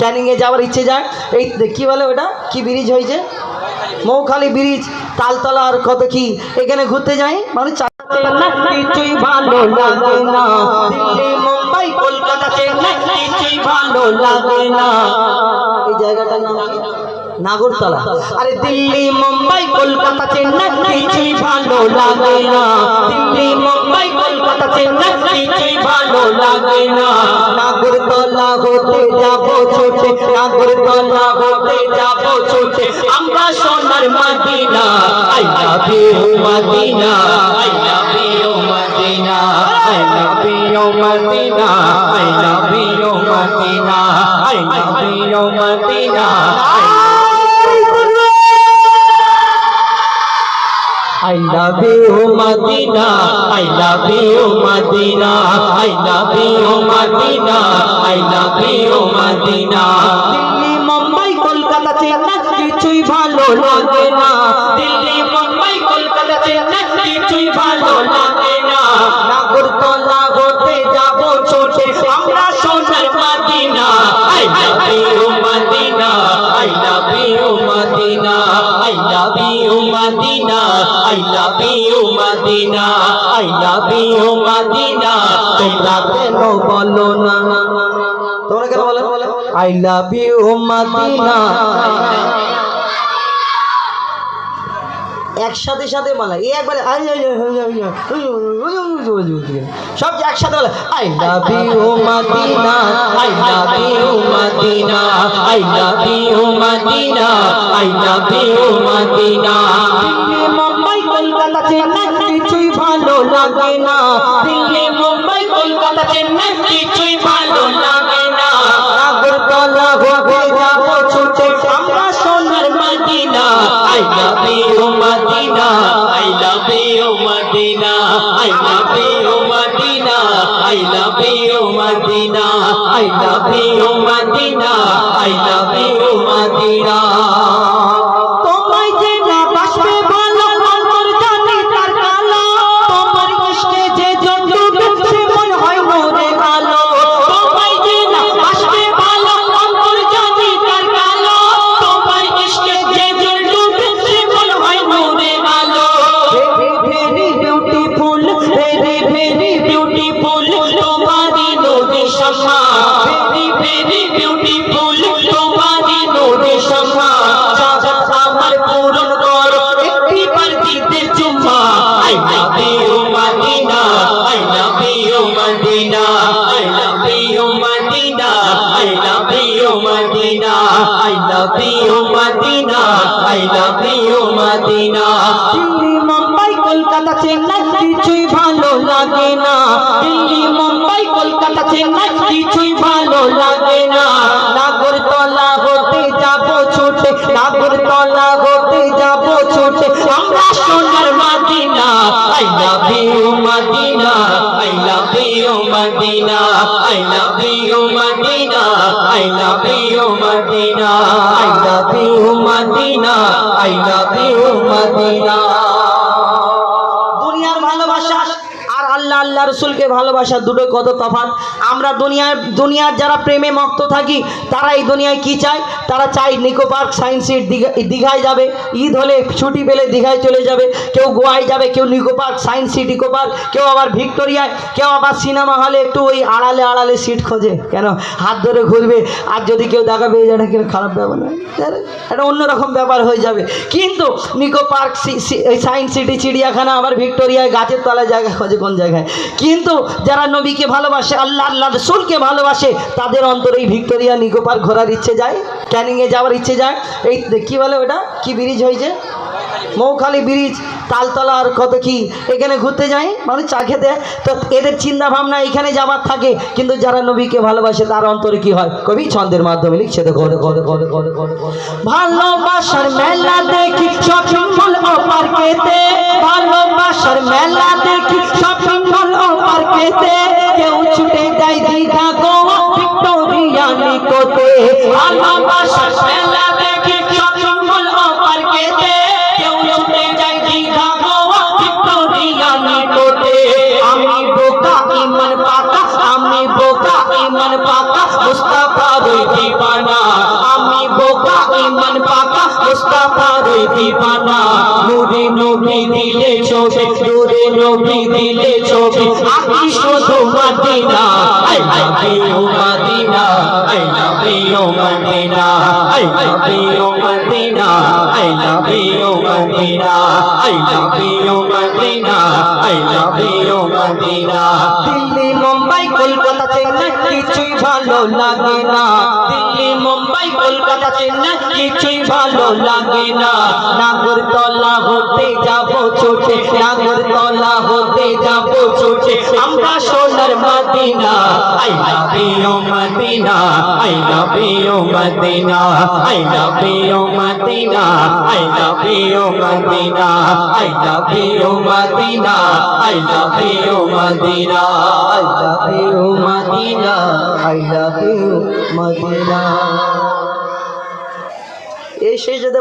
ক্যানিংয়ে যাওয়ার ইচ্ছে যায়। এই কি বলে ওটা? কি ব্রিজ হয়েছে? মৌখালি ব্রিজ তালতলা আর কত কি? এখানে ঘুরতে যাই। মানুষ চালাতে না কিছুই ভালো লাগে না। দিল্লি, মুম্বাই, কলকাতা কিছুই ভালো লাগে না। এই জায়গাটার নাগরতলা। আরে দিল্লি, মুম্বাই, কলকাতা, চেন্নাই কিছুই ভালো লাগে না। দিল্লি, মুম্বাই, কলকাতা, চেন্নাই কিছুই ভালো লাগে না। হতে যাব ছোটে নাগরতলা হতে যাব ছোটে। আমরা সোনার Medina, I love you Medina, I love you Medina, I love you Medina, I love you Medina, I love you Medina. Love you Madina I love you Madina I love you Madina I love you Madina Delhi Mumbai Kolkata Chennai কিছুই ভালো লাগে না। দিল্লি মুম্বাই কলকাতা চেন্নাই কিছুই ভালো লাগে না। নাগরতলা হতে যাব ছোটে আমরা সোনার Medina. I love you I love you Madina তোমরা কেন বলো না তোমরা কেন বলো একসাথে সাথে বলা এই একবারে I, I, I, I, I, I, I, সব একসাথে বলে I love you Medina I love you Medina love you Medina I love you Medina. Delhi, Mumbai, Kolkata, Chennai, কিছুই ভালো লাগে না। দিল্লি, মুম্বাই, কলকাতা, চেন্নাই, কিছুই ভালো লাগে না। নাগরতলা হতে যাব, ছুটে আমরা সোনার Medina. I love you Medina I love you Medina I love you Medina I love you Medina I love you Medina. I love you Medina তোমায় যে না বাসবে ভালো অন্তর জানি তার কালো তোমার ইশকে যে জন্মবে সে মন হয় মোরে আলো তোমায় যে না বাসবে ভালো অন্তর জানি তার কালো তোমার ইশকে যে জন্মবে সে মন হয় মোরে আলো very beautiful very very beautiful you Medina I love you Medina. Delhi, Mumbai, Kolkata, Chennai, কিছুই ভালো লাগে না। দিল্লি, মুম্বাই, কলকাতা, চেন্নাই, কিছুই ভালো লাগে না। নাগরতলা হতে যাব ছোটে, নাগরতলা হতে যাব ছোটে। আমরা Medina I love you Medina I love you Medina I love you Medina I love you Medina I love you Medina I love you Medina দুনিয়ার ভালোবাসা আর আল্লাহ আল্লাহ রসুলকে ভালোবাসা দুটো কত তফাৎ। আমরা দুনিয়ার দুনিয়ার যারা প্রেমে মক্ত থাকি, তারা এই দুনিয়ায় কি চায়? তারা চায় Nicco park science city Digha দীঘায় যাবে। ঈদ হলে ছুটি পেলে দীঘায় চলে যাবে। কেউ গোয়ায় যাবে, কেউ Nicco park science city eco park, কেউ আবার ভিক্টোরিয়ায়, কেউ আবার সিনেমা হলে একটু ওই আড়ালে আড়ালে সিট খোঁজে। কেন? হাত ধরে ঘুরবে। আর যদি কেউ দেখা পেয়ে যায় কেন খারাপ ব্যাপার না একটা অন্যরকম ব্যাপার হয়ে যাবে। কিন্তু নিকো পার্ক সায়েন্স সিটি চিড়িয়াখানা, আবার ভিক্টোরিয়ায় গাছের তলায় জায়গা খোঁজে কোন জায়গায়? কিন্তু যারা নবীকে ভালোবাসে, আল্লাহ আল্লাহ রসুলকে ভালোবাসে, তাদের অন্তরে এই ভিক্টোরিয়া নিকোপার ঘোরার ইচ্ছে যায়, ক্যানিংয়ে যাওয়ার ইচ্ছে যায়। এই, কি বলে ওটা? কি ব্রিজ হয়েছে মৌখালি ব্রিজ তালতলা আর কত কি? এখানে ঘুরতে যাই? মানুষ চা খেতে। তো এদের চিন্তা ভাবনা এখানে যাবার থাকে। কিন্তু যারা নবীকে ভালোবাসে, তার অন্তরে কি হয়? কবি ছন্দের মাধ্যমে লিখছে, দেখো দেখো দেখো দেখো দেখো দেখো ভালোবাসার মেলা দেখি শপিং মল ও পার্কেতে। ভালোবাসার মেলা দেখি শপিং মল ও পার্কেতে। কেউ ছুটে যায় দীঘা গোয়া ভিক্টোরিয়া নিকোতে ভালোবাসার দিবানা নূরে নবী দিলে ছবি নূরে দিল্লি মুম্বাই কলকাতা চেন্নাই কিছুই ভালো লাগে না। কলকাতা চেন্নাই কিছুই ভালো লাগে না। নাগরতলা হতে যাব ছোটে নাগরতলা হতে যাব ছোটে আমরা সোনার Medina, I love you Medina, I love you Medina, I love you Medina, I love you Medina, I love you Medina, I love you Medina, I love you Medina, I love you Medina. এই শেষ যেতে